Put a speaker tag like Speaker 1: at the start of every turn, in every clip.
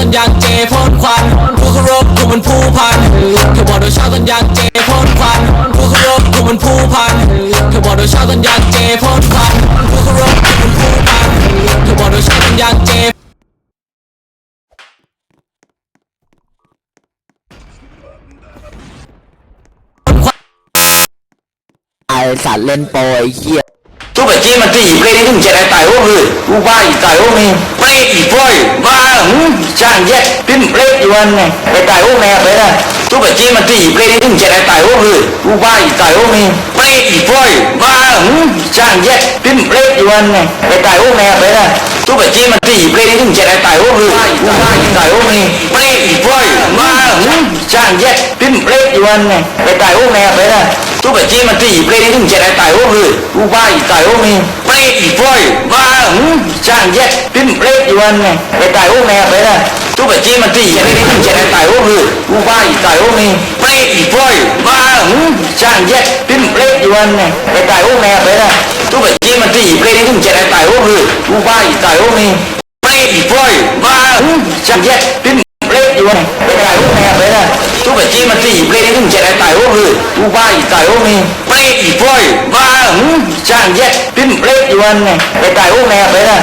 Speaker 1: สัญญาณเจพ่นควันผู้เคารพกูมันผู้พันเธอบอกโดยชอบสัญญาณเจพ่นควันผู้เคารพกูมันผู้พันเธอบอกโดยชอบสัญญาณเจพ่นควันผู้เคารพกูมันผู้พันเธอบอกโดยชอบสัญญาณเจ
Speaker 2: ไอสัตว์เล่นโปรไอ้เอีปล่อย
Speaker 3: มาหืมช่างแยกพิมพ์เล็กอยู่วันไงไปตายโอ้แม่ไปเลยทุกปัจีมันตีเปรตถึงจะได้ตายโอ้คือกูบ้าอีตายโอ้นี่เปรตอีปล่อยมาหืมช่างแยกพิมพ์เล็กอยู่วันไงไปตายโอ้แม่ไปเลยทุกปัจีมันตีเปรตถึงจะได้ตายโอ้คือกูบ้าอีตายโอ้นี่เปรตอีปล่อยบ้าหืมช่างแยกพิมพ์เปรตอยู่วันไงไปตายโอ้แม่ไปนะทุกปัจจีมันตีเปรตถึงจะได้ตายโอ้คือกูบ้าอีตายโอ้นี่เปรตอีปล่อยมาหืมางแยกพิมเล็กอยู่วันไงไปตายโอ้แม่ไปเลยทุกปัจจีมันตีอย่างนี้มันจะตายโอ้คือกูไปตายโอ้นี่ไปอีพ่อยบ้าหืมช่างแยกพิมเล็กอยู่วัน
Speaker 2: ไง
Speaker 3: ไป
Speaker 2: ตาย
Speaker 3: โอ้แม่ไป
Speaker 2: เล
Speaker 3: ย
Speaker 2: ทุกปัจ
Speaker 3: จี
Speaker 2: มันตีไงนี่มันจะตายโอ้คือกูไปตายโอ้นี่ไปอีพ่อยบ้าหืมช่างแยกพิมเล็กอยู่วันไปตายโอ้แม่ไปเลยทุกปัจจีมันตีไงนี่มันจะตายโอ้คือกูไปตา
Speaker 3: ยโอ้นี่ไปอีพ่อยบ้าหืมช่า
Speaker 2: งแยกพิมเล็กอยู่วันไงไปตายโอ้แม่ไปเลย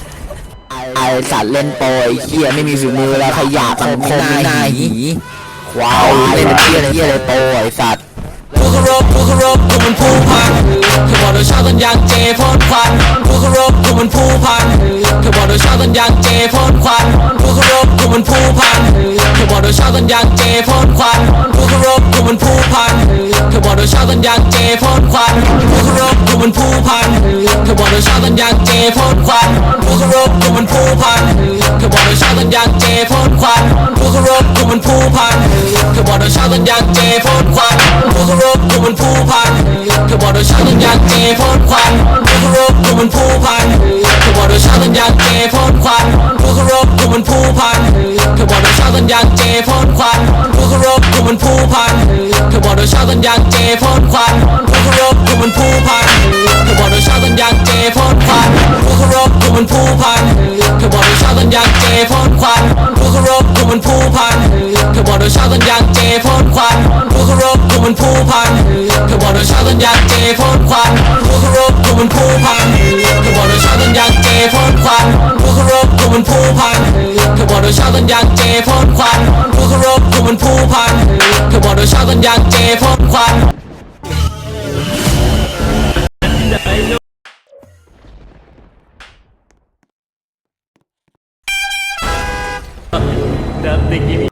Speaker 2: สัตว์เล่นโปรไอ้เหี้ยไม่มีฝีมือแล้วขยะสังคมน้าหีควายเล่นเหี้ยเหี้ยเลยโปรไอสัตว์
Speaker 1: ผู้เคารพผู้เคารพกูมันผู้พันเธอบอกโดยชอบสัญญาณเจพ่นควันผู้เคารพกูมันผู้พันเธอบอกโดยชอบสัญญาณเจพ่นควันผู้เคารพกูมันผู้พันเธอบอกโดยชอบสัญญาณเจพ่นควันผู้เคารพกูมันผู้พันเธอบอกโดยชอบสัญญาณเจพ่นควันผู้เคารพกูมันผู้พัน ธอบอกโดยชอบสัญญาณเจพ่นควันผู้เคารพกูมันผู้พันเธอบอกโดยชอบสัญญาณเจพ่นควันผู้เคารพกูมันผู้พันเธอบอกโดยชอบสัญญาณเจพ่นควันผู้เคารพกูมันผู้พันเธอบอกโดยชอบสัญญาณเจพ่นควันผู้เคารพกูมันผู้พันเธอบอกโดยชอบสัญญาณเจพ่นควันผู้เคารพกูมันผู้พันเธอบอกโดยชอบสัญญาณเจพ่นควันผู้เคารพกูมันผู้พันเธอบอกโดยชอบสัญญาณเจพ่นควัน มันผู้พันเธอบอกโดยชอบสัญญาณเจพ่นควันผู้เคารพกูมันผู้พันเธอบอกโดยชอบสัญญาณเจพ่นควันผู้เคารพกูมันผู้พันเธอบอกโดยชอบสัญญาณเจพ่นควันผู้เคารพกูมันผู้พันเธอบอกโดยชอบสัญญาณเจพ่นควันผู้เคารพกูมันผู้พันเธอบอกโดยชอบสัญญาณเจพ่นควันผู้เคารพกูมันผู้พันเธอบอกโดยชอบสัญญาณเจพ่นควัน Nothing.